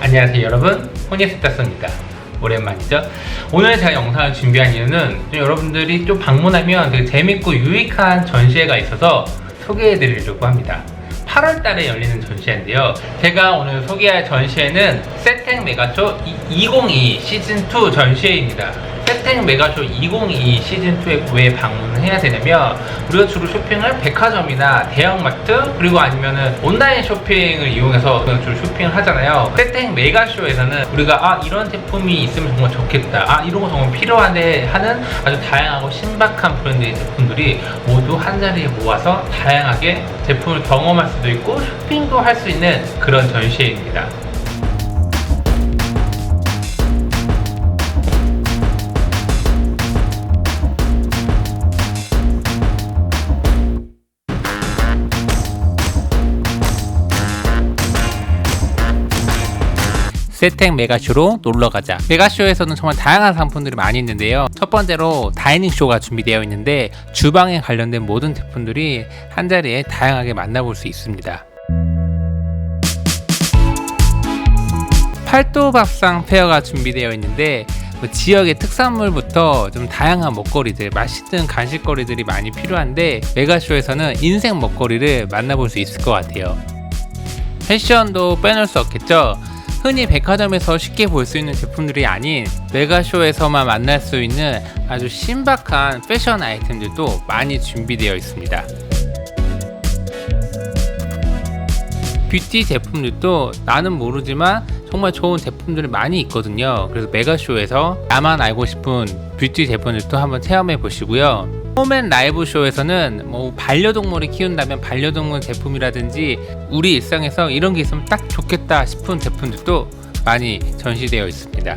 안녕하세요 여러분. 호니스타스입니다. 오랜만이죠? 오늘 제가 영상을 준비한 이유는 좀 여러분들이 좀 방문하면 되게 재밌고 유익한 전시회가 있어서 소개해 드리려고 합니다. 8월 달에 열리는 전시회인데요. 제가 오늘 소개할 전시회는 세텍 메가쇼 2022 시즌2 전시회입니다 세텍 메가쇼 2022 시즌2에 왜 방문을 해야 되냐면 우리가 주로 쇼핑을 백화점이나 대형마트 그리고 아니면은 온라인 쇼핑을 이용해서 주로 쇼핑을 하잖아요. 세텍 메가쇼에서는 우리가 아 이런 제품이 있으면 정말 좋겠다. 아 이런 거 정말 필요한데 하는 아주 다양하고 신박한 브랜드의 제품들이 모두 한 자리에 모아서 다양하게 제품을 경험할 수도 있고 쇼핑도 할 수 있는 그런 전시회입니다 세텍 메가쇼로 놀러 가자. 메가쇼에서는 정말 다양한 상품들이 많이 있는데요. 첫 번째로 다이닝 쇼가 준비되어 있는데 주방에 관련된 모든 제품들이 한 자리에 다양하게 만나볼 수 있습니다. 팔도 밥상 페어가 준비되어 있는데 뭐 지역의 특산물부터 좀 다양한 먹거리들, 맛있는 간식거리들이 많이 필요한데 메가쇼에서는 인생 먹거리를 만나볼 수 있을 것 같아요. 패션도 빼놓을 수 없겠죠. 흔히 백화점에서 쉽게 볼 수 있는 제품들이 아닌 메가쇼에서만 만날 수 있는 아주 신박한 패션 아이템들도 많이 준비되어 있습니다. 뷰티 제품들도 나는 모르지만 정말 좋은 제품들이 많이 있거든요. 그래서 메가쇼에서 나만 알고 싶은 뷰티 제품들도 한번 체험해 보시고요. 홈앤 라이브 쇼에서는 뭐 반려동물을 키운다면 반려동물 제품이라든지 우리 일상에서 이런 게 있으면 딱 좋겠다 싶은 제품들도 많이 전시되어 있습니다.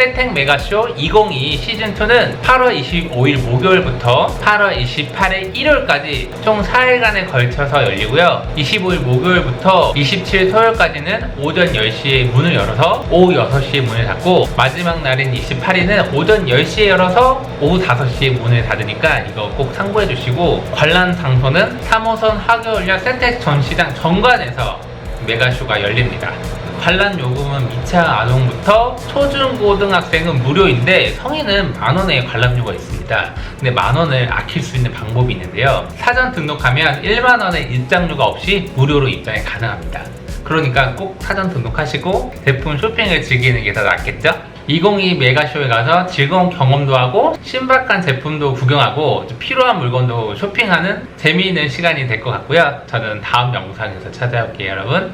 세텍 메가쇼 2022 시즌2는 8월 25일 목요일부터 8월 28일 일요일까지 총 4일간에 걸쳐서 열리고요. 25일 목요일부터 27일 토요일까지는 오전 10시에 문을 열어서 오후 6시에 문을 닫고 마지막 날인 28일은 오전 10시에 열어서 오후 5시에 문을 닫으니까 이거 꼭 참고해 주시고 관람 장소는 3호선 하교울역 세텍 전시장 정관에서 메가쇼가 열립니다. 관람 요금은 미차 아동부터 초중고등학생은 무료인데 성인은 만 원의 관람료가 있습니다. 근데 만 원을 아낄 수 있는 방법이 있는데요. 사전 등록하면 1만 원의 입장료가 없이 무료로 입장이 가능합니다. 그러니까 꼭 사전 등록하시고 제품 쇼핑을 즐기는 게 더 낫겠죠? 2022 메가쇼에 가서 즐거운 경험도 하고 신박한 제품도 구경하고 필요한 물건도 쇼핑하는 재미있는 시간이 될 것 같고요. 저는 다음 영상에서 찾아올게요, 여러분.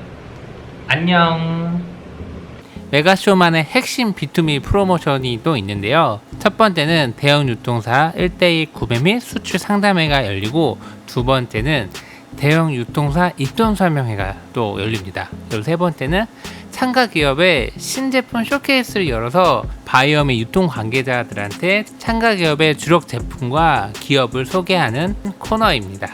안녕. 메가쇼만의 핵심 B2B 프로모션이 또 있는데요. 첫 번째는 대형 유통사 1대1 구매 및 수출 상담회가 열리고 두 번째는 대형 유통사 입점 설명회가 또 열립니다. 그리고 세 번째는 참가 기업의 신제품 쇼케이스를 열어서 바이오 및 유통 관계자들한테 참가 기업의 주력 제품과 기업을 소개하는 코너입니다.